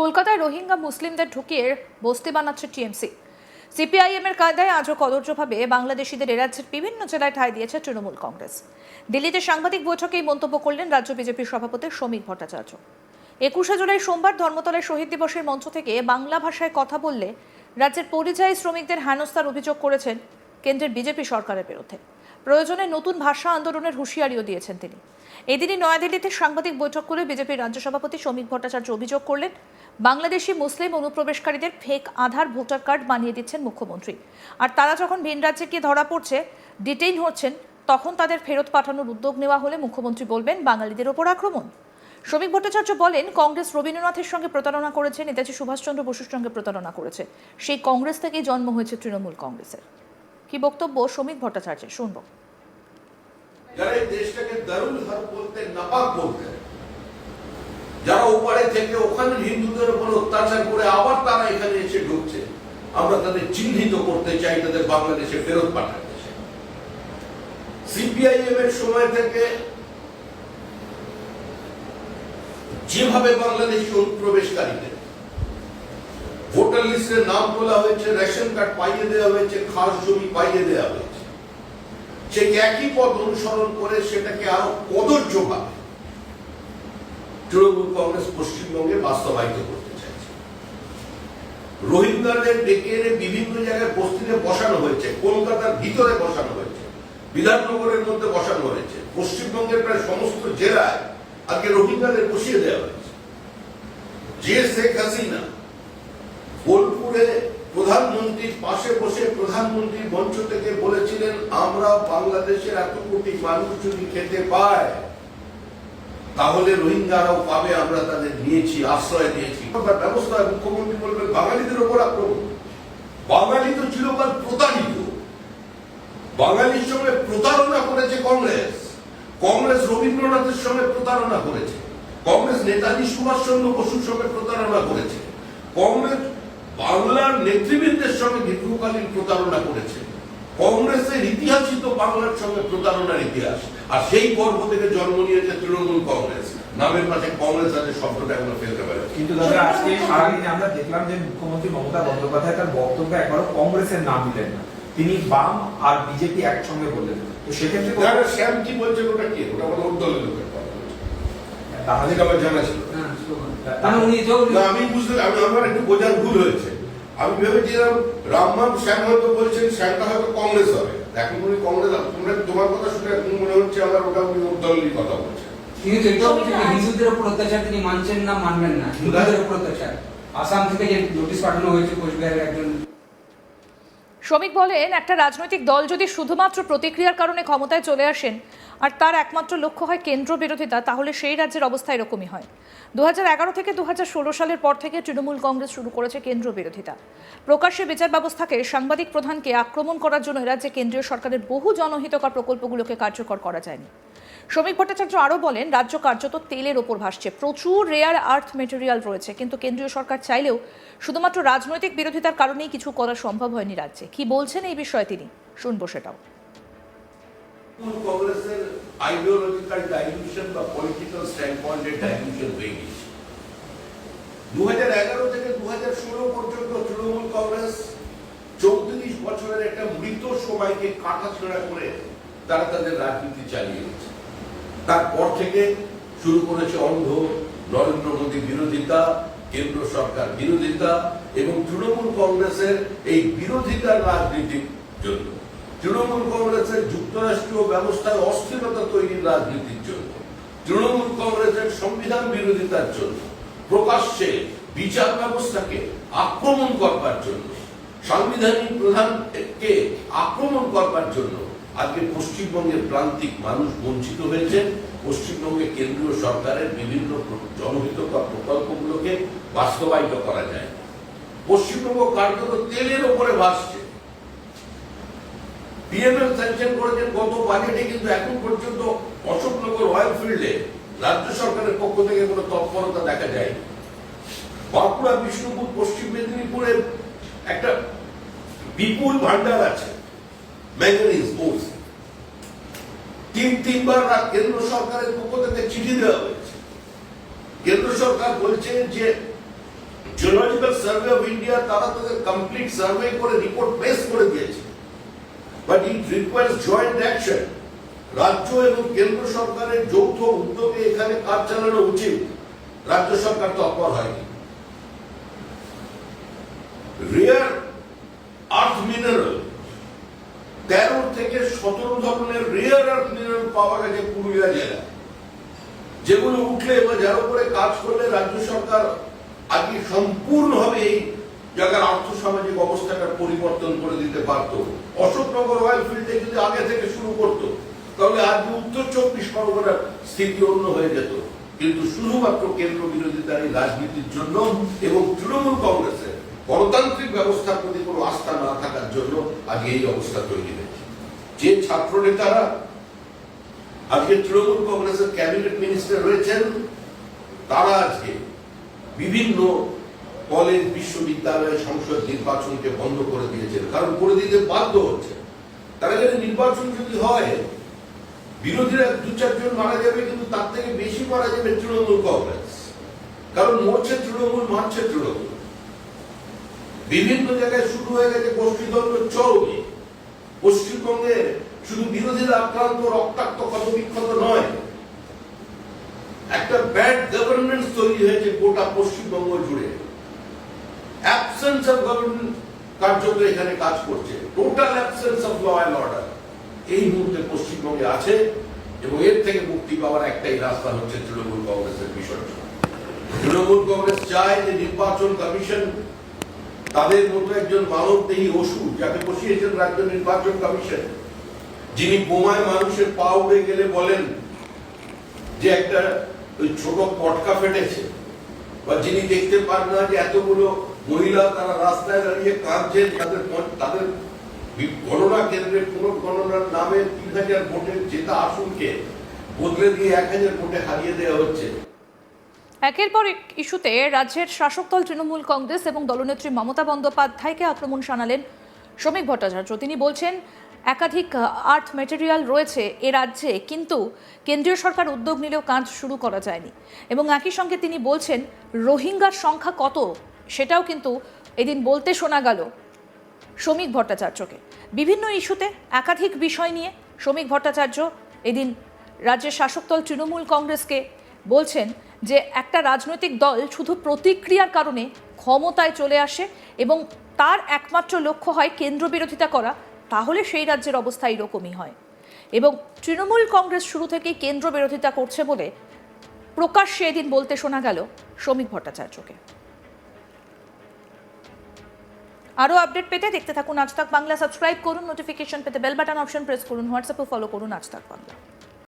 কলকাতায় রোহিঙ্গা মুসলিমদের ঢুকিয়ে বস্তি বানাচ্ছে টিএমসি। সিপিআইএম এর কায়দায় আজও কদর্যভাবে বাংলাদেশিদের এ রাজ্যের বিভিন্ন জেলায় ঠাঁই দিয়েছে তৃণমূল কংগ্রেস। দিল্লিতে সাংবাদিক বৈঠকে এই মন্তব্য করলেন রাজ্য বিজেপির সভাপতি শ্রমিক ভট্টাচার্য। একুশে জুলাই সোমবার ধর্মতলায় শহীদ দিবসের মঞ্চ থেকে বাংলা ভাষায় কথা বললে রাজ্যের পরিযায়ী শ্রমিকদের হেনস্থার অভিযোগ করেছেন কেন্দ্রের বিজেপি সরকারের বিরুদ্ধে। প্রয়োজনে নতুন ভাষা আন্দোলনের হুঁশিয়ারিও দিয়েছেন তিনি। এদিনই নয়াদিল্লিতে সাংবাদিক বৈঠক করে বিজেপির রাজ্য সভাপতি শ্রমিক ভট্টাচার্য অভিযোগ করলেন বাংলাদেশি মুসলিম অনুপ্রবেশকারীদের ফেক আধার ভোটার কার্ড বানিয়ে দিচ্ছেন মুখ্যমন্ত্রী। আর তারা যখন ভিন রাজ্যে গিয়ে ধরা পড়ছে ডিটেইন হচ্ছেন, তখন তাদের ফেরত পাঠানোর উদ্যোগ নেওয়া হলে মুখ্যমন্ত্রী বলবেন, বাঙালিদের ওপর আক্রমণ। শ্রমিক ভট্টাচার্য বলেন, কংগ্রেস রবীন্দ্রনাথের সঙ্গে প্রতারণা করেছে, নেতাজি সুভাষচন্দ্র বসুর সঙ্গে প্রতারণা করেছে। সেই কংগ্রেস থেকেই জন্ম হয়েছে তৃণমূল কংগ্রেসের। কি বক্তব্য শ্রমিক ভট্টাচার্যের? শুনব। যারা দেশটাকে হার বলতে নাপাক বলতে। যারা ওপারে থেকে ওখানে হিন্দুদের উপর অত্যাচার করে আবার তারা এখানে এসে ঢুকছে, আমরা তাদের চিহ্নিত করতে চাই, তাদের বাংলাদেশে ফেরত পাঠাতে সিপিআইএম এর সময় থেকে যেভাবে বাংলাদেশি অনুপ্রবেশকারীদের ভোটার লিস্টে নাম তোলা হয়েছে, রেশন কার্ড পাইয়ে দেওয়া হয়েছে, খাস জমি পাইয়ে দেওয়া হয়েছে সে একই পথ অনুসরণ করে সেটাকে আরও কদর্যভাবে তৃণমূল কংগ্রেস পশ্চিমবঙ্গে বাস্তবায়িত করতে চাইছে। রোহিঙ্গাদের ডেকে এনে বিভিন্ন জায়গায় বস্তিতে বসানো হয়েছে, কলকাতার ভিতরে বসানো হয়েছে, বিধাননগরের মধ্যে বসানো হয়েছে, পশ্চিমবঙ্গের প্রায় সমস্ত জেলায় আজকে রোহিঙ্গাদের বসিয়ে দেওয়া হয়েছে। যে শেখ হাসিনা বোলপুরে প্রধানমন্ত্রীর পাশে বসে প্রধানমন্ত্রী মঞ্চ থেকে বলেছিলেন, আমরা বাংলাদেশের এত কোটি মানুষ যদি খেতে পায় তাহলে রোহিঙ্গারাও পাবে, আমরা তাদের নিয়েছি, আশ্রয় দিয়েছি ব্যবস্থা মুখ্যমন্ত্রী বলবেন, বাঙালিদের ওপর আক্রমণ। বাঙালি তো চিরকাল প্রতারিত। বাঙালির সঙ্গে প্রতারণা করেছে কংগ্রেস। কংগ্রেস রবীন্দ্রনাথের সঙ্গে প্রতারণা করেছে। কংগ্রেস নেতাজি সুভাষচন্দ্র বসুর সঙ্গে প্রতারণা করেছে। কংগ্রেস বাংলার নেতৃবৃন্দের সঙ্গে দীর্ঘকালীন প্রতারণা করেছে। কংগ্রেসের ইতিহাসই তো বাংলার সঙ্গে প্রতারণার ইতিহাস। আর সেই পর্ব থেকে জন্ম নিয়েছে তৃণমূল কংগ্রেস। নামের পাশে কংগ্রেস আছে শব্দটা এখনও ফেলতে পারে। কিন্তু দাদা আজকে সারাদিনে আমরা দেখলাম যে মুখ্যমন্ত্রী মমতা বন্দ্যোপাধ্যায় তার বক্তব্য একবারও কংগ্রেসের নাম দিলেন না। তিনি বাম আর বিজেপি একসঙ্গে বললেন। তো সেক্ষেত্রে শ্যাম কি বলছে ওটা কি? ওটা আমাদের উদ্দলের লোকের। তাহলে আমার জানা ছিল। উনি আমি বুঝতে আমি আমার একটু বোঝার ভুল হয়েছে। আমি ভেবেছিলাম রামমান শ্যাম হয়তো বলছেন শ্যামটা হয়তো কংগ্রেস হবে। এখন উনি কংগ্রেস তোমরা তোমার কথা শুনে এখন মনে হচ্ছে আমার ওটা উনি উদ্দলেরই কথা বলছেন তিনি তো বলছেন হিন্দুদের উপর অত্যাচার তিনি মানছেন না, মানবেন না। হিন্দুদের উপর অত্যাচার। আসাম থেকে যে নোটিশ পাঠানো হয়েছে কোচবিহারের একজন শ্রমিক বলেন, একটা রাজনৈতিক দল যদি শুধুমাত্র প্রতিক্রিয়ার কারণে ক্ষমতায় চলে আসেন আর তার একমাত্র লক্ষ্য হয় কেন্দ্র বিরোধিতা, তাহলে সেই রাজ্যের অবস্থা এরকমই হয়। দু হাজার এগারো থেকে দু হাজার ষোলো সালের পর থেকে তৃণমূল কংগ্রেস শুরু করেছে কেন্দ্র বিরোধিতা। প্রকাশ্যে বিচার ব্যবস্থাকে সাংবাদিক প্রধানকে আক্রমণ করার জন্য রাজ্যে কেন্দ্রীয় সরকারের বহু জনহিতকর প্রকল্পগুলোকে কার্যকর করা যায়নি। শ্রমিক ভট্টাচার্য আরও বলেন, রাজ্য কার্যত তেলের ওপর ভাসছে। প্রচুর রেয়ার আর্থ মেটেরিয়াল রয়েছে, কিন্তু কেন্দ্রীয় সরকার চাইলেও শুধুমাত্র রাজনৈতিক বিরোধিতার কারণেই কিছু করা সম্ভব হয়নি রাজ্যে। কি বলছেন এই বিষয়ে তিনি? শুনব সেটাও। কংগ্রেসের আইডিওলজিক্যাল বা পলিটিক্যাল স্ট্যান্ড পয়েন্টের ডাইলিউশন হয়ে গেছে। দু থেকে দু পর্যন্ত তৃণমূল কংগ্রেস চৌত্রিশ বছরের একটা মৃত সময়কে করে তারা তাদের রাজনীতি চালিয়ে গেছে তারপর থেকে শুরু করেছে অন্ধ নরেন্দ্র মোদী বিরোধিতা, কেন্দ্র সরকার বিরোধিতা এবং তৃণমূল কংগ্রেসের এই বিরোধিতার রাজনীতির জন্য। তৃণমূল কংগ্রেসের যুক্তরাষ্ট্রীয় ব্যবস্থায় অস্থিরতা তৈরির রাজনীতির জন্য। তৃণমূল কংগ্রেসের সংবিধান বিরোধিতার জন্য। প্রকাশ্যে বিচার ব্যবস্থাকে আক্রমণ করবার জন্য। সাংবিধানিক প্রধানকে আক্রমণ করবার জন্য আজকে পশ্চিমবঙ্গের প্রান্তিক মানুষ বঞ্চিত হয়েছে। পশ্চিমবঙ্গে কেন্দ্রীয় সরকারের বিভিন্ন জনহিতকর প্রকল্পগুলোকে বাস্তবায়িত করা যায়। পশ্চিমবঙ্গ কার্যত তেলের ওপরে ভাসছে। স্যাংশন করেছেন গত বাজেটে কিন্তু এখন পর্যন্ত অশোকনগর অয়েল ফিল্ডে রাজ্য সরকারের পক্ষ থেকে কোনো তৎপরতা দেখা যায় বাঁকুড়া, বিষ্ণুপুর, পশ্চিম মেদিনীপুরে একটা বিপুল ভান্ডার আছে। ম্যাঙ্গানিজ বোস তিন, তিনবার কেন্দ্র সরকারের পক্ষ থেকে চিঠি দেওয়া হয়েছে। কেন্দ্র সরকার বলছে যে জিওলজিক্যাল সার্ভে অফ ইন্ডিয়া তারা তাদের কমপ্লিট সার্ভে করে রিপোর্ট পেশ করে দিয়েছে। But it requires joint action রাজ্য এবং কেন্দ্র সরকারের যৌথ উদ্যোগে এখানে কাজ চালানো উচিত। রাজ্য সরকার তো তৎপর হয়নি রিয়ার আর্থ মিনারেল তেরো থেকে সতেরো ধরনের রিয়ার আর্থ মিনারেল পাওয়া গেছে পুরুলিয়া জেলায়। যেগুলো উঠলে বা যার উপরে কাজ করলে রাজ্য সরকার আগে সম্পূর্ণভাবে এই জায়গার আর্থ সামাজিক অবস্থাটার পরিবর্তন করে দিতে পারত। অশোকনগর অয়েল ফিল্ডে যদি আগে থেকে শুরু করত, তাহলে আজ উত্তর চব্বিশ পরগনার স্থিতি অন্য হয়ে যেত। কিন্তু শুধুমাত্র কেন্দ্র বিরোধিতার এই রাজনীতির জন্য এবং তৃণমূল কংগ্রেসের গণতান্ত্রিক ব্যবস্থার প্রতি কোনো আস্থা না থাকার জন্য আজ এই অবস্থা তৈরি হয়েছে। যে ছাত্র নেতারা আজকে তৃণমূল কংগ্রেসের ক্যাবিনেট মিনিস্টার রয়েছেন, তারা আজকে বিভিন্ন কলেজ, বিশ্ববিদ্যালয় সংসদ নির্বাচনকে বন্ধ করে দিয়েছেন। কারণ করে দিতে বাধ্য হচ্ছে। তারা যদি নির্বাচন যদি হয়, বিরোধীরা দু চারজন মারা যাবে, কিন্তু তার থেকে বেশি মারা যাবে তৃণমূল কংগ্রেস। কারণ মরছে তৃণমূল, মারছে তৃণমূল। বিভিন্ন জায়গায় শুরু হয়ে গেছে গোষ্ঠীদ্বন্দ্ব চরমে পশ্চিমবঙ্গে শুধু বিরোধীরা আক্রান্ত, রক্তাক্ত নয়, একটা ব্যাড গভর্নেন্স তৈরি হয়েছে গোটা পশ্চিমবঙ্গ জুড়ে। অ্যাবসেন্স অফ এখানে কাজ করছে। Total absence of law and order এই মুহূর্তে পশ্চিমবঙ্গে আছে এবং এর থেকে মুক্তি পাওয়ার একটাই রাস্তা হচ্ছে তৃণমূল কংগ্রেসের বিসর্জন। তৃণমূল কংগ্রেস চায় যে নির্বাচন কমিশন তাদের মতো একজন মানবদেহী ওষুধ যাকে বসিয়েছেন রাজ্য নির্বাচন কমিশন, যিনি বোমায় মানুষের পা উড়ে গেলে বলেন যে একটা ওই ছোট পটকা ফেটেছে, বা যিনি দেখতে পান না যে এতগুলো মহিলা তারা রাস্তায় দাঁড়িয়ে কাঁদছেন তাদের তাদের গণনা কেন্দ্রে পুনঃ গণনার নামে তিন হাজার ভোটের জেতা আসনকে বদলে দিয়ে এক হাজার ভোটে হারিয়ে দেওয়া হচ্ছে। একের পর এক ইস্যুতে রাজ্যের শাসক দল তৃণমূল কংগ্রেস এবং দলনেত্রী মমতা বন্দ্যোপাধ্যায়কে আক্রমণ শানালেন শ্রমিক ভট্টাচার্য। তিনি বলছেন, একাধিক আর্থ মেটেরিয়াল রয়েছে এ রাজ্যে, কিন্তু কেন্দ্রীয় সরকার উদ্যোগ নিলেও কাজ শুরু করা যায়নি। এবং একই সঙ্গে তিনি বলছেন, রোহিঙ্গার সংখ্যা কত? সেটাও কিন্তু এদিন বলতে শোনা গেল শ্রমিক ভট্টাচার্যকে। বিভিন্ন ইস্যুতে একাধিক বিষয় নিয়ে শ্রমিক ভট্টাচার্য এদিন রাজ্যের শাসক দল তৃণমূল কংগ্রেসকে বলছেন যে একটা রাজনৈতিক দল শুধু প্রতিক্রিয়ার কারণে ক্ষমতায় চলে আসে এবং তার একমাত্র লক্ষ্য হয় কেন্দ্র বিরোধিতা করা, তাহলে সেই রাজ্যের অবস্থা এরকমই হয়। এবং তৃণমূল কংগ্রেস শুরু থেকেই কেন্দ্র বিরোধিতা করছে বলে প্রকাশ্যে এদিন বলতে শোনা গেল শ্রমিক ভট্টাচার্যকে। আরও আপডেট পেতে দেখতে থাকুন আজ তাক বাংলা, সাবস্ক্রাইব করুন, নোটিফিকেশন পেতে বেল বাটন অপশন প্রেস করুন হোয়াটসঅ্যাপে ফলো করুন আজ তাক বাংলা।